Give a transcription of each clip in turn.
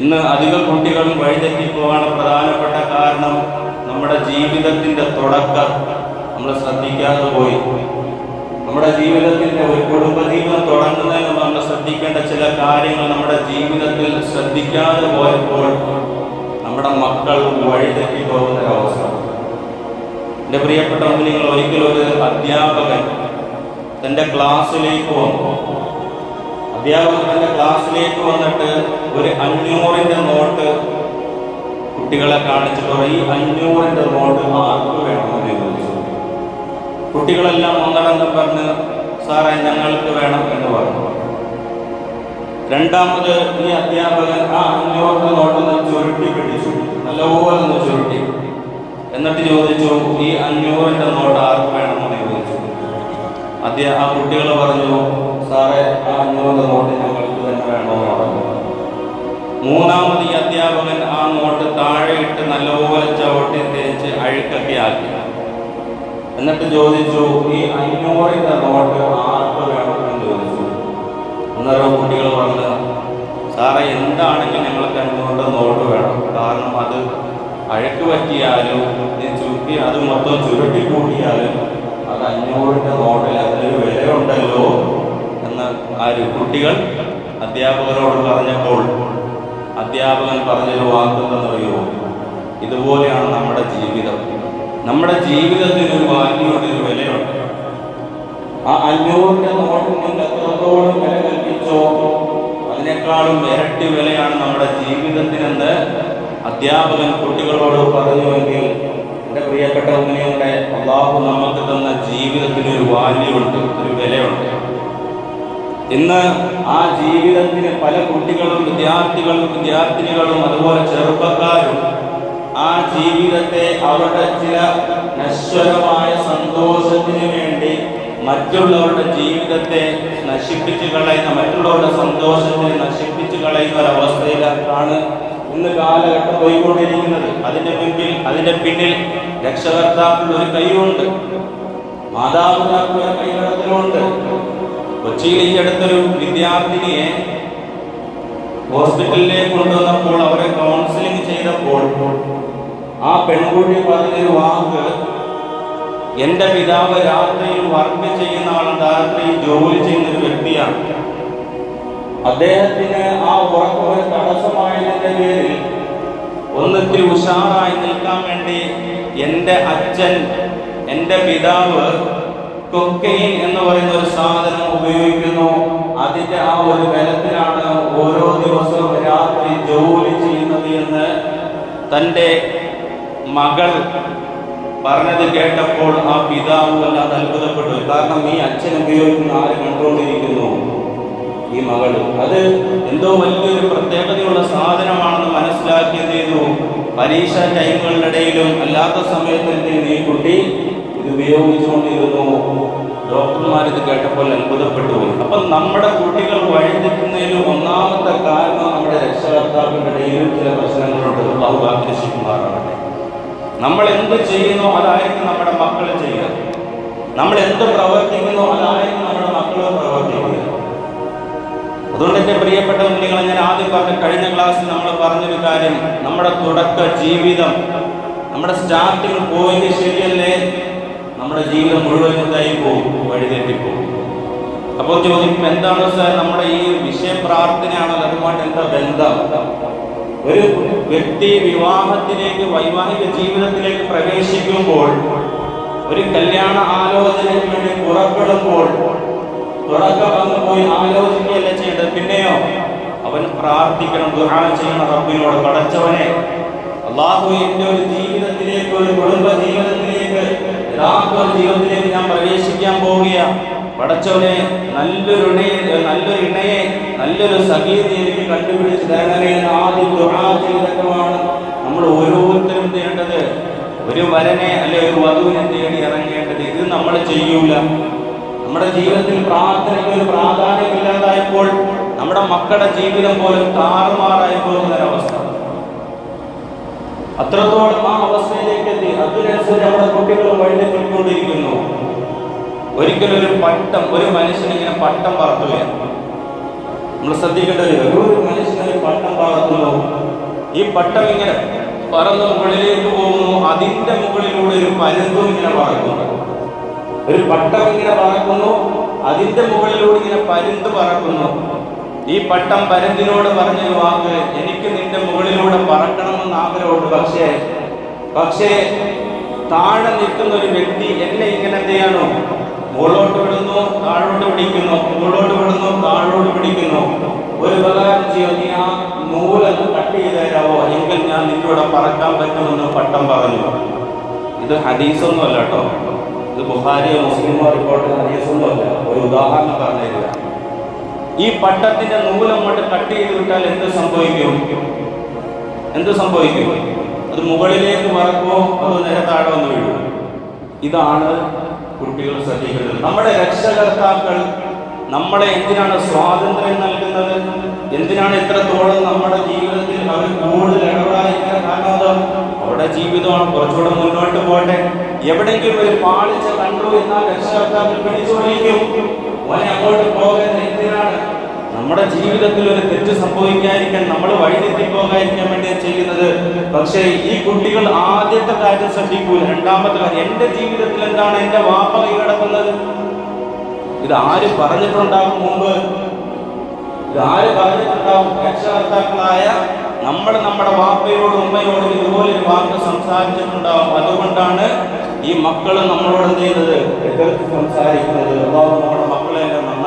ഇന്ന് അധിക കുട്ടികളും പോകാൻ പ്രധാനപ്പെട്ട കാരണം നമ്മുടെ ജീവിതത്തിന്റെ തുടക്കം. നമ്മൾ ശ്രദ്ധിക്കാതെ പോയി. നമ്മുടെ ജീവിതത്തിന്റെ ഒരു കുടുംബജീവിതം തുടങ്ങുന്നതിന് നമ്മൾ ശ്രദ്ധിക്കേണ്ട ചില കാര്യങ്ങൾ നമ്മുടെ ജീവിതത്തിൽ ശ്രദ്ധിക്കാതെ പോയപ്പോൾ നമ്മുടെ മക്കൾ വഴിതെറ്റി പോകുന്ന ഒരവസ്ഥ എന്റെ പ്രിയപ്പെട്ട നിങ്ങൾ ഒരിക്കലും ഒരു അധ്യാപകൻ തന്റെ ക്ലാസ്സിലേക്ക് വന്നു. അധ്യാപകൻ തന്റെ ക്ലാസ്സിലേക്ക് വന്നിട്ട് ഒരു അഞ്ഞൂറിന്റെ നോട്ട് കുട്ടികളെ കാണിച്ചിട്ട് ഈ അഞ്ഞൂറിന്റെ നോട്ട് ആർക്ക് വേണമെന്ന് ചോദിച്ചു? കുട്ടികളെല്ലാം ഒന്നടങ്കം പറഞ്ഞ് സാറേ ഞങ്ങൾക്ക് വേണം എന്ന് പറഞ്ഞു. രണ്ടാമത് ഈ അധ്യാപകൻ ആ അഞ്ഞൂറിന്റെ നോട്ടൊന്ന് ചുരുട്ടി പിടിച്ചു നല്ലപോലെ ഒന്ന് ചുരുട്ടി. എന്നിട്ട് ചോദിച്ചു ഈ അഞ്ഞൂറിന്റെ നോട്ട് ആർക്ക് വേണമെന്ന് ചോദിച്ചു? അദ്ദേഹം ആ കുട്ടികൾ പറഞ്ഞു സാറേ ആ അഞ്ഞൂറിന്റെ നോട്ട് ഞങ്ങൾക്ക് തന്നെ വേണമെന്ന് മൂന്നാമത് ഈ അധ്യാപകൻ ആ നോട്ട് താഴെ ഇട്ട് നല്ലപോലെ ചവിട്ടി തേച്ച് അഴുക്കൊക്കെ ആക്കി. എന്നിട്ട് ചോദിച്ചു ഈ അഞ്ഞൂറിന്റെ നോട്ട് ആർക്ക് വേണമെന്ന് ചോദിച്ചു? അന്നേരം കുട്ടികൾ പറഞ്ഞു സാറേ എന്താണെങ്കിൽ ഞങ്ങൾക്ക് അഞ്ഞൂറിന്റെ നോട്ട് വേണം. കാരണം അത് അഴക്ക് പറ്റിയാലും ചുരുക്കി അത് മൊത്തം ചുരുട്ടി കൂട്ടിയാലും അത് അഞ്ഞൂറിന്റെ നോട്ടിൽ അതിനൊരു വിലയുണ്ടല്ലോ. ആര് കുട്ടികൾ അധ്യാപകരോട് പറഞ്ഞപ്പോൾ അധ്യാപകൻ പറഞ്ഞൊരു വാക്കെന്തെന്നറിയോ ഇതുപോലെയാണ് നമ്മുടെ ജീവിതം. നമ്മുടെ ജീവിതത്തിന് ഒരു വാല്യുണ്ട് ഒരു വിലയുണ്ട്. ആ അഞ്ഞൂറിന്റെ നോട്ടിന് എത്രത്തോളം വില കൽപ്പിച്ചോ? അതിനേക്കാളും ഇരട്ടി വിലയാണ് നമ്മുടെ ജീവിതത്തിനെന്ന് അധ്യാപകൻ കുട്ടികളോട് പറഞ്ഞുവെങ്കിൽ എന്റെ പ്രിയപ്പെട്ട ഉമ്മയുടെ അള്ളാഹു നമുക്ക് തന്ന ജീവിതത്തിന് ഒരു വാല്യുണ്ട് ഒരു വിലയുണ്ട്. ഇന്ന് ആ ജീവിതത്തിന് പല കുട്ടികളും വിദ്യാർത്ഥികളും വിദ്യാർത്ഥിനികളും അതുപോലെ ചെറുപ്പക്കാരും ആ ജീവിതത്തെ അവരുടെ ചില നശ്വരമായ സന്തോഷത്തിന് വേണ്ടി മറ്റുള്ളവരുടെ ജീവിതത്തെ നശിപ്പിച്ചു കളയുന്ന മറ്റുള്ളവരുടെ സന്തോഷത്തിന് നശിപ്പിച്ചു കളയുന്ന ഒരവസ്ഥയിലാണ് ഇന്ന് കാലഘട്ടം പോയിക്കൊണ്ടിരിക്കുന്നത്. അതിന്റെ മുമ്പിൽ അതിന്റെ പിന്നിൽ രക്ഷകർത്താക്കളുടെ ഒരു കൈയുണ്ട്. മാതാപിതാക്കളുടെ കൈകടത്തിലുണ്ട് കൊച്ചിയിൽ ഈ അടുത്തൊരു വിദ്യാർത്ഥിനിയെ ഹോസ്പിറ്റലിലേക്ക് കൊണ്ടുവന്നപ്പോൾ അവരെ കൗൺസിലിംഗ് ചെയ്തപ്പോൾ ആ പെൺകുട്ടി പറഞ്ഞൊരു വാക്ക് എന്റെ പിതാവ് രാത്രിയിൽ വർക്ക് ചെയ്യുന്ന ആളുണ്ട് രാത്രിയിൽ ജോലി ചെയ്യുന്ന ഒരു വ്യക്തിയാണ്. അദ്ദേഹത്തിന് ആ ഉറക്കം ഒരു തടസ്സമായതിന്റെ പേരിൽ ഒന്നിത്തിരി ഉഷാറായി നിൽക്കാൻ വേണ്ടി എന്റെ അച്ഛൻ എന്റെ പിതാവ് കൊക്കൈൻ എന്ന് പറയുന്ന ഒരു സാധനം ഉപയോഗിക്കുന്നു. അതിന്റെ ആ ഒരു ബലത്തിലാണ് ഓരോ ദിവസവും രാത്രി ജോലി ചെയ്യുന്നത് എന്ന് തന്റെ മകൾ പറഞ്ഞത് കേട്ടപ്പോൾ ആ പിതാവ് വല്ലാതെ അത്ഭുതപ്പെട്ടു. കാരണം ഈ അച്ഛൻ ഉപയോഗിക്കുന്ന ആര് കണ്ടുകൊണ്ടിരിക്കുന്നു? ഈ മകൾ. അത് എന്തോ വലിയൊരു പ്രത്യേകതയുള്ള സാധനമാണെന്ന് മനസ്സിലാക്കി എന്ത് ചെയ്തു. പരീക്ഷ ടൈമുകളിലിടയിലും അല്ലാത്ത സമയത്ത് എന്ത് ഈ കുട്ടി ഉപയോഗിച്ചുകൊണ്ടിരുന്നു. ഡോക്ടർമാരിത് കേട്ടപ്പോൾ അത്ഭുതപ്പെട്ടു പോയി അപ്പൊ നമ്മുടെ കുട്ടികൾ വഴിതെറ്റുന്നതിന് ഒന്നാമത്തെ കാരണം നമ്മുടെ രക്ഷകർത്താക്കളുടെ ഇടയിലും ചില പ്രശ്നങ്ങളുണ്ട്. അള്ളാഹു ആകർഷിക്കുമാറാണ് നമ്മൾ എന്ത് ചെയ്യുന്നു അതായിരിക്കും നമ്മുടെ മക്കൾ ചെയ്യുക. നമ്മൾ എന്ത് പ്രവർത്തിക്കുന്നു അതായിരിക്കും നമ്മുടെ മക്കൾ പ്രവർത്തിക്കുക. അതുകൊണ്ട് എന്റെ പ്രിയപ്പെട്ട കുഞ്ഞുങ്ങളെ ഞാൻ ആദ്യം പറഞ്ഞ കഴിഞ്ഞ ക്ലാസ്സിൽ നമ്മൾ പറഞ്ഞൊരു കാര്യം. നമ്മുടെ തുടക്ക ജീവിതം നമ്മുടെ സ്റ്റാർട്ടിങ് പോയിന്റ് ശരിയല്ലേ? നമ്മുടെ ജീവിതം മുഴുവൻ കൊണ്ടായി പോകും വഴിതെറ്റിപ്പോകും. അപ്പോൾ ചോദിക്കും എന്താണ് സാർ നമ്മുടെ ഈ വിഷയ പ്രാർത്ഥനയാണല്ലോ അതുമായിട്ട് എന്താ ബന്ധം? ഒരു വ്യക്തി വിവാഹത്തിലേക്ക് വൈവാഹിക ജീവിതത്തിലേക്ക് പ്രവേശിക്കുമ്പോൾ ഒരു കല്യാണ ആലോചനയ്ക്ക് വേണ്ടി പുറപ്പെടുമ്പോൾ തുടക്കം വന്നു പോയി ആലോചിക്കുകയല്ല ചെയ്യേണ്ടത്? പിന്നെയോ അവൻ പ്രാർത്ഥിക്കണം ദുആ ചെയ്യണം റബ്ബിനോട് പടച്ചവനെ. അള്ളാഹു എന്റെ ഒരു ജീവിതത്തിലേക്ക് ഒരു കുടുംബ ജീവിതത്തിലേക്ക് യഥാർത്ഥ ജീവിതത്തിലേക്ക് ഞാൻ പ്രവേശിക്കാൻ പോവുകയാണ് പടച്ചവനെ നല്ലൊരു നല്ലൊരു ഇണയെ നല്ലൊരു സഖീതി എനിക്ക് കണ്ടുപിടിച്ച് ചെയ്തിട്ടുമാണ് നമ്മൾ ഓരോരുത്തരും ചെയ്യേണ്ടത് ഒരു വരനെ അല്ലെ ഒരു വധുവിനെ തേടി ഇറങ്ങേണ്ടത്. ഇത് നമ്മൾ ചെയ്യൂല. നമ്മുടെ ജീവിതത്തിൽ പ്രാർത്ഥനയ്ക്ക് ഒരു പ്രാധാന്യമില്ലാതായപ്പോൾ നമ്മുടെ മക്കളുടെ ജീവിതം പോലും താറുമാറായി പോകുന്ന ഒരവസ്ഥ. അത്രത്തോളം ആ അവസ്ഥയിലേക്ക് എത്തി അതിനനുസരിച്ച് നമ്മുടെ കുട്ടികൾ വഴിതെറ്റിക്കൊണ്ടിരിക്കുന്നു ഒരിക്കലും ഒരു പട്ടം ഒരു മനുഷ്യന് ഇങ്ങനെ പട്ടം പറത്തുകയാണ് നമ്മൾ ശ്രദ്ധിക്കേണ്ടത് ഒരു മനുഷ്യന് പട്ടം പറത്തുന്നു. ഈ പട്ടം ഇങ്ങനെ പറന്ന് മുകളിലേക്ക് പോകുന്നു. അതിന്റെ മുകളിലൂടെ ഒരു പരുന്തും ഇങ്ങനെ പറക്കുന്നു. ഒരു പട്ടം ഇങ്ങനെ പറക്കുന്നു. അതിന്റെ മുകളിലൂടെ ഇങ്ങനെ പരുന്ത് പറക്കുന്നു. ഈ പട്ടം പരന്തിനോട് പറഞ്ഞൊരു വാക്ക് എനിക്ക് നിന്റെ മുകളിലൂടെ പറക്കണമെന്ന് ആഗ്രഹമുണ്ട്. പക്ഷേ പക്ഷേ താഴെ നിൽക്കുന്ന ഒരു വ്യക്തി എന്നെ ഇങ്ങനെ എന്ത് ചെയ്യണോ മുകളിലോട്ട് വിടുന്നു താഴോട്ട് പിടിക്കുന്നു മുകളോട്ട് വിടുന്നു താഴോട്ട് പിടിക്കുന്നു. ഒരു ഉപകാരം ചെയ്യോ നീ ആ നൂലൊന്ന് കട്ട് ചെയ്ത് തരാമോ എങ്കിൽ ഞാൻ നിന്നോട് പറക്കാൻ പറ്റുമെന്ന് പട്ടം പറഞ്ഞു. ഇത് ഹദീസൊന്നും അല്ല കേട്ടോ. ഇത് ബുഹാരിയോ മുസ്ലിമോ റിപ്പോർട്ട് ഹദീസൊന്നും അല്ല. ഒരു ഉദാഹരണം പറഞ്ഞു തരിക ഈ പട്ടത്തിന്റെ നൂലങ്ങോട്ട് കട്ട് ചെയ്ത് വിട്ടാൽ എന്ത് സംഭവിക്കും? എന്ത് സംഭവിക്കും? അത് മുകളിലേക്ക് മറക്കുമോ അത് നേരെ താഴെ വന്ന് വീഴും. ഇതാണ് കുട്ടികൾ ശ്രദ്ധിക്കുന്നത് നമ്മുടെ രക്ഷകർത്താക്കൾ നമ്മളെ എന്തിനാണ് സ്വാതന്ത്ര്യം നൽകുന്നത്? എന്തിനാണ് ഇത്രത്തോളം നമ്മുടെ ജീവിതത്തിൽ അവർ കൂടുതൽ ഇടപെടാതിരിക്കാൻ കാരണം അവരുടെ ജീവിതമാണ് കുറച്ചുകൂടെ മുന്നോട്ട് പോകട്ടെ. എവിടെയെങ്കിലും ഒരു പാളിച്ച കണ്ടു എന്നാൽ രക്ഷകർത്താക്കൾ പിടിച്ചു അങ്ങോട്ട് പോകരുത് എന്തിനാണ്? നമ്മുടെ ജീവിതത്തിൽ ഒരു തെറ്റ് സംഭവിക്കാതിരിക്കാൻ നമ്മൾ വഴിതെറ്റി പോകാതിരിക്കാൻ വേണ്ടി ചെയ്യുന്നത്. പക്ഷേ ഈ കുട്ടികൾ ആദ്യത്തെ കാര്യം ശ്രദ്ധിക്കൂ രണ്ടാമത്തെ കാര്യം എന്റെ ജീവിതത്തിൽ എന്താണ് എന്റെ വാപ്പ കൈകടക്കുന്നത് ഇത് ആര് പറഞ്ഞിട്ടുണ്ടാകും മുമ്പ്? ഇത് ആര് പറഞ്ഞിട്ടുണ്ടാകും? രക്ഷകർത്താക്കളായ നമ്മൾ നമ്മുടെ വാപ്പയോടും ഉമ്മയോടും ഇതുപോലെ ഒരു വാക്ക് സംസാരിച്ചിട്ടുണ്ടാവും. അതുകൊണ്ടാണ് ഈ മക്കൾ നമ്മളോട് എന്ത് ചെയ്യുന്നത്? എതിർത്ത് സംസാരിക്കുന്നത്.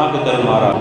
आग कर मारा